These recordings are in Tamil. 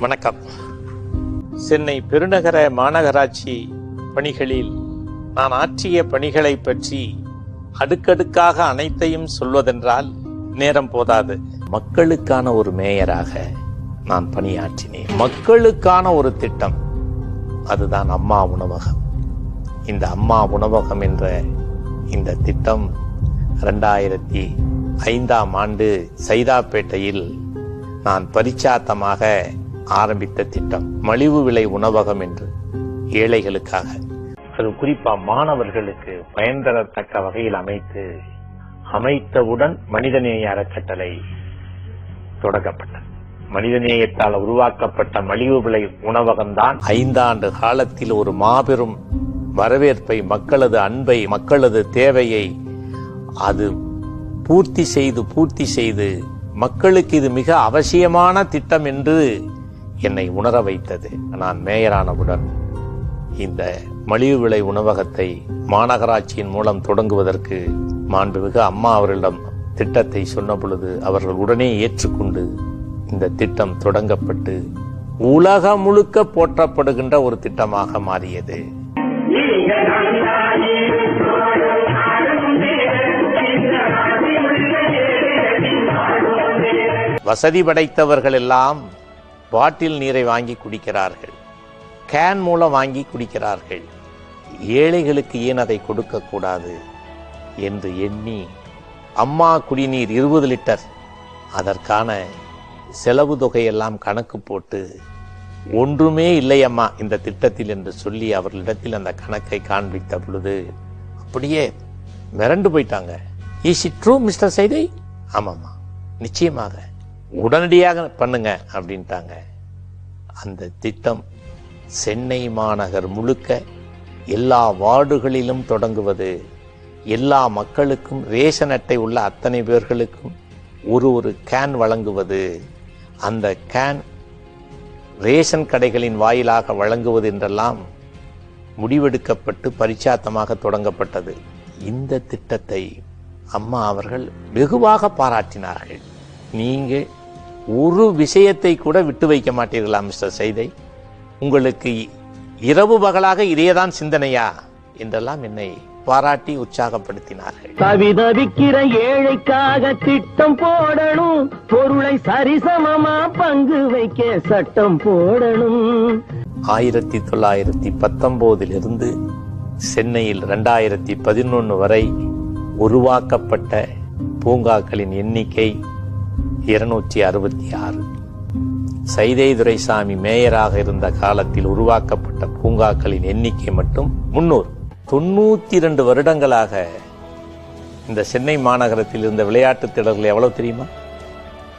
வணக்கம். சென்னை பெருநகர மாநகராட்சி பணிகளில் நான் ஆற்றிய பணிகளை பற்றி அடுக்கடுக்காக அனைத்தையும் சொல்வதென்றால் நேரம் போதாது. மக்களுக்கான ஒரு மேயராக நான் பணியாற்றினேன். மக்களுக்கான ஒரு திட்டம். அதுதான் அம்மா உணவகம். இந்த அம்மா உணவகம் என்ற இந்த திட்டம் ரெண்டாயிரத்தி ஐந்தாம் ஆண்டு சைதாப்பேட்டையில் நான் பரிச்சாத்தமாக ஆரம்பித்த திட்டம் மலிவு விலை உணவகம் என்று ஏழைகளுக்காக. அது குறிப்பா மாணவர்களுக்கு பயன் தரத்தக்க வகையில் அமைத்து அமைத்தவுடன் மனிதநேய அறக்கட்டளை தொடங்கப்பட்டது மனிதநேயத்தால் உருவாக்கப்பட்ட மலிவு விலை உணவகம்தான் ஐந்தாண்டு காலத்தில் ஒரு மாபெரும் வரவேற்பை மக்களது அன்பை மக்களது தேவையை அது பூர்த்தி செய்து பூர்த்தி செய்து மக்களுக்கு இது மிக அவசியமான திட்டம் என்று என்னை உணர வைத்தது. நான் மேயரானவுடன் இந்த மலிவு விலை உணவகத்தை மாநகராட்சியின் மூலம் தொடங்குவதற்கு மாண்புமிகு அம்மா அவர்களிடம் திட்டத்தை சொன்ன பொழுது அவர்கள் உடனே ஏற்றுக்கொண்டு இந்த திட்டம் தொடங்கப்பட்டு உலகம் முழுக்க போற்றப்படுகின்ற ஒரு திட்டமாக மாறியது. வசதி படைத்தவர்கள் எல்லாம் பாட்டில் நீரை வாங்கி குடிக்கிறார்கள். கேன் மூலம் வாங்கி குடிக்கிறார்கள். ஏழைகளுக்கு ஏன் அதை கொடுக்கக்கூடாது என்று எண்ணி அம்மா குடிநீர் இருபது லிட்டர். அதற்கான செலவு தொகையெல்லாம் கணக்கு போட்டு ஒன்றுமே இல்லை அம்மா இந்த திட்டத்தில் என்று சொல்லி அவர்களிடத்தில் அந்த கணக்கை காண்பித்த பொழுது அப்படியே மிரண்டு போயிட்டாங்க. Is it true mister Saidai ஆமாம்மா நிச்சயமாக. உடனடியாக பண்ணுங்க அப்படின்ட்டாங்க. அந்த திட்டம் சென்னை மாநகர் முழுக்க எல்லா வார்டுகளிலும் தொடங்குவது எல்லா மக்களுக்கும் ரேஷன் அட்டை உள்ள அத்தனை பேர்களுக்கும் ஒரு ஒரு கேன் வழங்குவது அந்த கேன் ரேஷன் கடைகளின் வாயிலாக வழங்குவது என்றெல்லாம் முடிவெடுக்கப்பட்டு பரிச்சாத்தமாக தொடங்கப்பட்டது. இந்த திட்டத்தை அம்மா அவர்கள் வெகுவாக பாராட்டினார்கள். நீங்கள் ஒரு விஷயத்தை கூட விட்டு வைக்க மாட்டீர்களா மிஸ்டர் செய்தை உங்களுக்கு இரவு பகலாக இதேதான் சிந்தனையா? என்றெல்லாம் என்னை பாராட்டி உற்சாகப்படுத்தினார்கள். தவிதவிக்கிற ஏழைக்காக திட்டம் போடணும். பொருளை சரிசமமா பங்கு வைக்க சட்டம் போடணும். ஆயிரத்தி தொள்ளாயிரத்தி பத்தொன்பதிலிருந்து சென்னையில் ரெண்டாயிரத்தி பதினொன்று வரை உருவாக்கப்பட்ட பூங்காக்களின் எண்ணிக்கை இருநூற்றி அறுபத்தி ஆறு. சைதை துரைசாமி மேயராக இருந்த காலத்தில் உருவாக்கப்பட்ட பூங்காக்களின் எண்ணிக்கை மட்டும் முன்னூறு. தொண்ணூத்தி இரண்டு வருடங்களாக இந்த சென்னை மாநகரத்தில் இருந்த விளையாட்டுத் திடல்கள் எவ்வளவு தெரியுமா?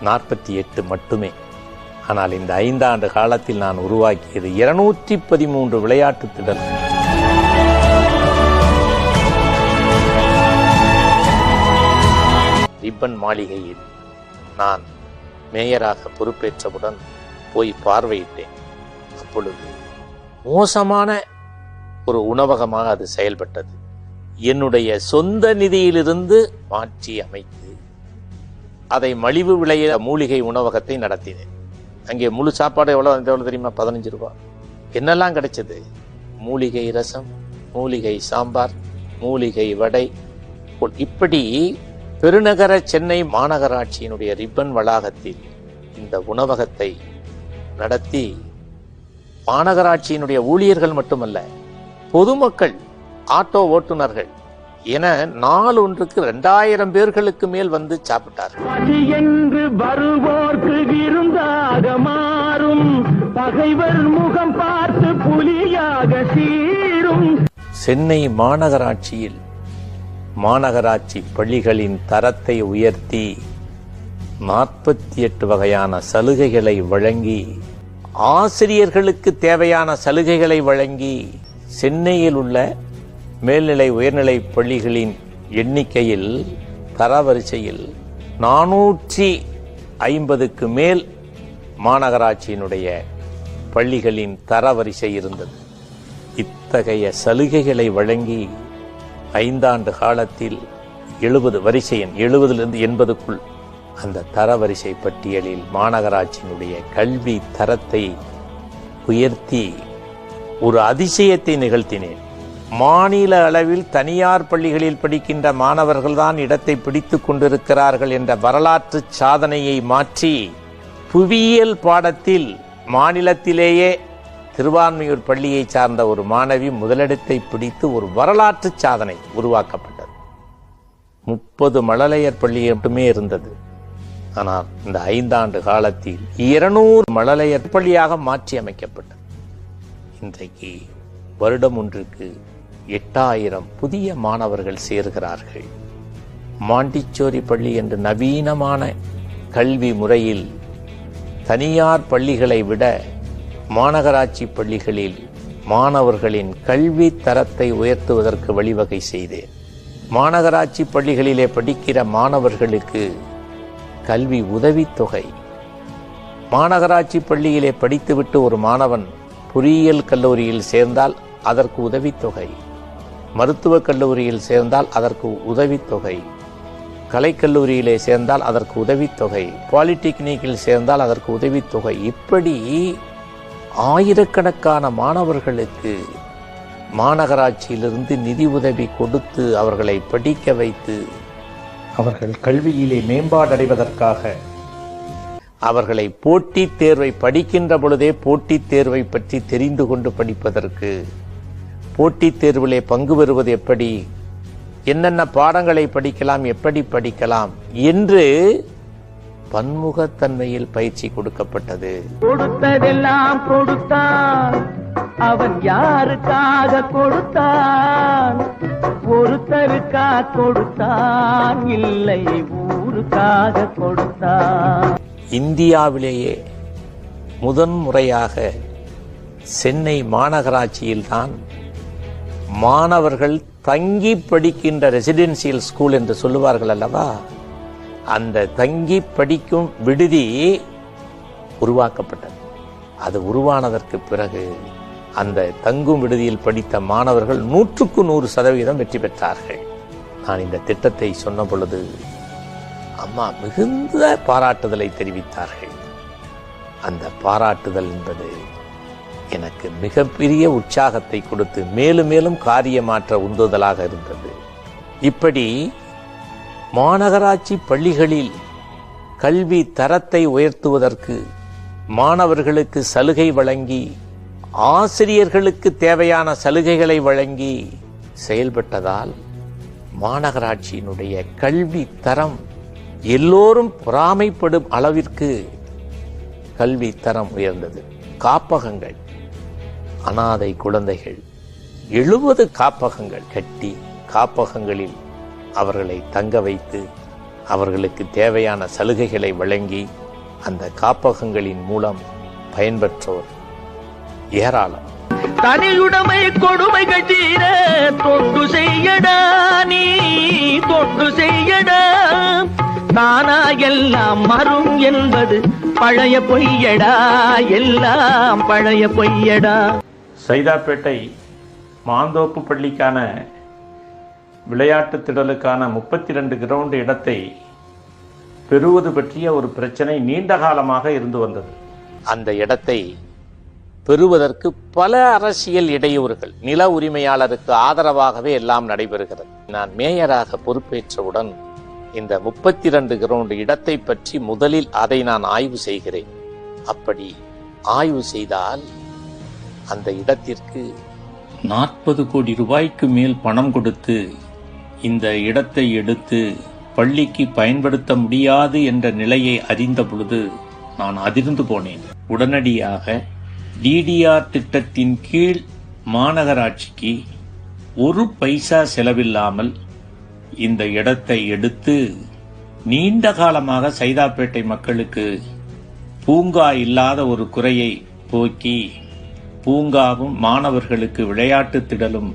நாற்பத்தி எட்டு மட்டுமே. ஆனால் இந்த ஐந்தாண்டு காலத்தில் நான் உருவாக்கியது இருநூற்றி பதிமூன்று விளையாட்டு திடல்கள். ரிப்பன் மாளிகையில் நான் மேயராக பொறுப்பேற்றவுடன் போய் பார்வையிட்டேன். அப்பொழுது மோசமான ஒரு உணவகமாக அது செயல்பட்டது. என்னுடைய சொந்த நிதியிலிருந்து மாற்றி அமைத்து அதை மலிவு விலையில மூலிகை உணவகத்தை நடத்தினேன். அங்கே முழு சாப்பாடு எவ்வளோ எவ்வளோ தெரியுமா? பதினஞ்சு ரூபா. என்னெல்லாம் கிடைச்சது? மூலிகை ரசம் மூலிகை சாம்பார் மூலிகை வடை. இப்படி பெருநகர சென்னை மாநகராட்சியினுடைய ரிப்பன் வளாகத்தில் இந்த உணவகத்தை நடத்தி மாநகராட்சியினுடைய ஊழியர்கள் மட்டுமல்ல பொதுமக்கள் ஆட்டோ ஓட்டுநர்கள் என நாள் ஒன்றுக்கு ரெண்டாயிரம் பேர்களுக்கு மேல் வந்து சாப்பிட்டார்கள். பசி என்று வருவோர்க்கு மாறும். பகைவர் முகம் பார்த்து புலியாக சீரும். சென்னை மாநகராட்சியில் மாநகராட்சி பள்ளிகளின் தரத்தை உயர்த்தி நாற்பத்தி எட்டு வகையான சலுகைகளை வழங்கி ஆசிரியர்களுக்கு தேவையான சலுகைகளை வழங்கி சென்னையில் உள்ள மேல்நிலை உயர்நிலை பள்ளிகளின் எண்ணிக்கையில் தரவரிசையில் நானூற்றி ஐம்பதுக்கு மேல் மாநகராட்சியினுடைய பள்ளிகளின் தரவரிசை இருந்தது. இத்தகைய சலுகைகளை வழங்கி ஐந்தாண்டு காலத்தில் எழுபது வரிசை எண் எழுபதிலிருந்து எண்பதுக்குள் அந்த தரவரிசை பட்டியலில் மாநகராட்சியினுடைய கல்வி தரத்தை உயர்த்தி ஒரு அதிசயத்தை நிகழ்த்தினேன். மாநில அளவில் தனியார் பள்ளிகளில் படிக்கின்ற மாணவர்கள்தான் இடத்தை பிடித்துக் கொண்டிருக்கிறார்கள் என்ற வரலாற்று சாதனையை மாற்றி புவியியல் பாடத்தில் மாநிலத்திலேயே திருவான்மையூர் பள்ளியை சார்ந்த ஒரு மாணவி முதலிடத்தை பிடித்து ஒரு வரலாற்று சாதனை உருவாக்கப்பட்டது. முப்பது மழலையர் பள்ளி மட்டுமே இருந்தது. ஆனால் இந்த ஐந்தாண்டு காலத்தில் இருநூறு மழலையர் பள்ளியாக மாற்றி அமைக்கப்பட்டது. இன்றைக்கு வருடம் ஒன்றுக்கு எட்டாயிரம் புதிய மாணவர்கள் சேர்கிறார்கள். மாண்டிச்சோரி பள்ளி என்ற நவீனமான கல்வி முறையில் தனியார் பள்ளிகளை விட மாநகராட்சி பள்ளிகளில் மாணவர்களின் கல்வி தரத்தை உயர்த்துவதற்கு வழிவகை செய்தேன். மாநகராட்சி பள்ளிகளிலே படிக்கிற மாணவர்களுக்கு கல்வி உதவித்தொகை மாநகராட்சி பள்ளியிலே படித்துவிட்டு ஒரு மாணவன் பொறியியல் கல்லூரியில் சேர்ந்தால் அதற்கு உதவித்தொகை மருத்துவக் கல்லூரியில் சேர்ந்தால் அதற்கு உதவித்தொகை கலைக்கல்லூரியிலே சேர்ந்தால் அதற்கு உதவித்தொகை பாலிடெக்னிக்கில் சேர்ந்தால் அதற்கு உதவித்தொகை இப்படி ஆயிரக்கணக்கான மாணவர்களுக்கு மாநகராட்சியிலிருந்து நிதி உதவி கொடுத்து அவர்களை படிக்க வைத்து அவர்கள் கல்வியிலே மேம்பாடடைவதற்காக அவர்களை போட்டித் தேர்வை படிக்கின்ற பொழுதே போட்டித் தேர்வை பற்றி தெரிந்து கொண்டு படிப்பதற்கு போட்டித் தேர்விலே பங்கு பெறுவது எப்படி என்னென்ன பாடங்களை படிக்கலாம் எப்படி படிக்கலாம் என்று பன்முகத்தன்மையில் பயிற்சி கொடுக்கப்பட்டது. கொடுத்ததெல்லாம் கொடுத்தான் அவன் யாருக்காக கொடுத்தான்? ஒருத்தருக்கா கொடுத்தான் இல்லை ஊருக்காக கொடுத்தான். இந்தியாவிலேயே முதன்முறையாக சென்னை மாநகராட்சியில்தான் மாணவர்கள் தங்கி படிக்கின்ற ரெசிடென்சியல் ஸ்கூல் என்று சொல்லுவார்கள் அல்லவா? அந்த தங்கி படிக்கும் விடுதி உருவாக்கப்பட்டது. அது உருவானதற்கு பிறகு அந்த தங்கும் விடுதியில் படித்த மாணவர்கள் நூற்றுக்கு நூறு சதவீதம் வெற்றி பெற்றார்கள். நான் இந்த திட்டத்தை சொன்ன பொழுது அம்மா மிகுந்த பாராட்டுதலை தெரிவித்தார்கள். அந்த பாராட்டுதல் என்பது எனக்கு மிகப்பெரிய உற்சாகத்தை கொடுத்து மேலும் மேலும் காரியமாற்ற உந்துதலாக இருந்தது. இப்படி மாநகராட்சி பள்ளிகளில் கல்வி தரத்தை உயர்த்துவதற்கு மாணவர்களுக்கு சலுகை வழங்கி ஆசிரியர்களுக்கு தேவையான சலுகைகளை வழங்கி செயல்பட்டதால் மாநகராட்சியினுடைய கல்வி தரம் எல்லோரும் பொறாமைப்படும் அளவிற்கு கல்வி தரம் உயர்ந்தது. காப்பகங்கள் அனாதை குழந்தைகள் எழுபது காப்பகங்கள் கட்டி காப்பகங்களில் அவர்களை தங்க வைத்து அவர்களுக்கு தேவையான சலுகைகளை வழங்கி அந்த காப்பகங்களின் மூலம் பயன்பெற்றோர் ஏராளம். தனியுடைமை கொடுமைகள் தீர தொண்டு செய்யடா நீ தொண்டு செய்யடா. தானா எல்லாம் மறும் என்பது பழைய பொய்யடா எல்லாம் பழைய பொய்யடா. சைதாப்பேட்டை மாந்தோப்பு பள்ளிக்கான விளையாட்டு திடலுக்கான முப்பத்தி ரெண்டு கிரவுண்ட் இடத்தை பெறுவது பற்றிய ஒரு பிரச்சனை நீண்ட காலமாக இருந்து வந்தது. அந்த இடத்தை பெறுவதற்கு பல அரசியல் இடையூறுகள் நில உரிமையாளருக்கு ஆதரவாகவே எல்லாம் நடைபெறுகிறது. நான் மேயராக பொறுப்பேற்றவுடன் இந்த முப்பத்தி ரெண்டு கிரவுண்ட் இடத்தை பற்றி முதலில் அதை நான் ஆய்வு செய்கிறேன். அப்படி ஆய்வு செய்தால் அந்த இடத்திற்கு நாற்பது கோடி ரூபாய்க்கு மேல் பணம் கொடுத்து இந்த இடத்தை எடுத்து பள்ளிக்கு பயன்படுத்த முடியாது என்ற நிலையை அறிந்த பொழுது நான் அதிர்ந்து போனேன். உடனடியாக டிடிஆர் திட்டத்தின் கீழ் மாநகராட்சிக்கு ஒரு பைசா செலவில்லாமல் இந்த இடத்தை எடுத்து நீண்ட காலமாக சைதாப்பேட்டை மக்களுக்கு பூங்கா இல்லாத ஒரு குறையை போக்கி பூங்காவும் மாணவர்களுக்கு விளையாட்டு திடலும்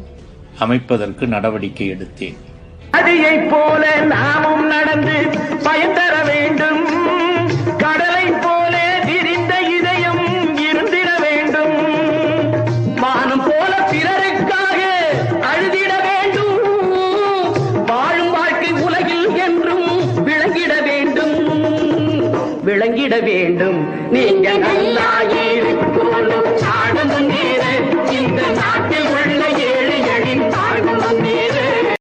அமைப்பதற்கு நடவடிக்கை எடுத்தேன். நதியை போல நாமும் நடந்து பயன் தர வேண்டும். கடலை போல விரிந்த இதயம் இருந்திட வேண்டும். மானம் போல பிறருக்காக அழுதிட வேண்டும். வாழும் வாழ்க்கை உலகில் என்றும் விளங்கிட வேண்டும். விளங்கிட வேண்டும். நீங்க நல்லா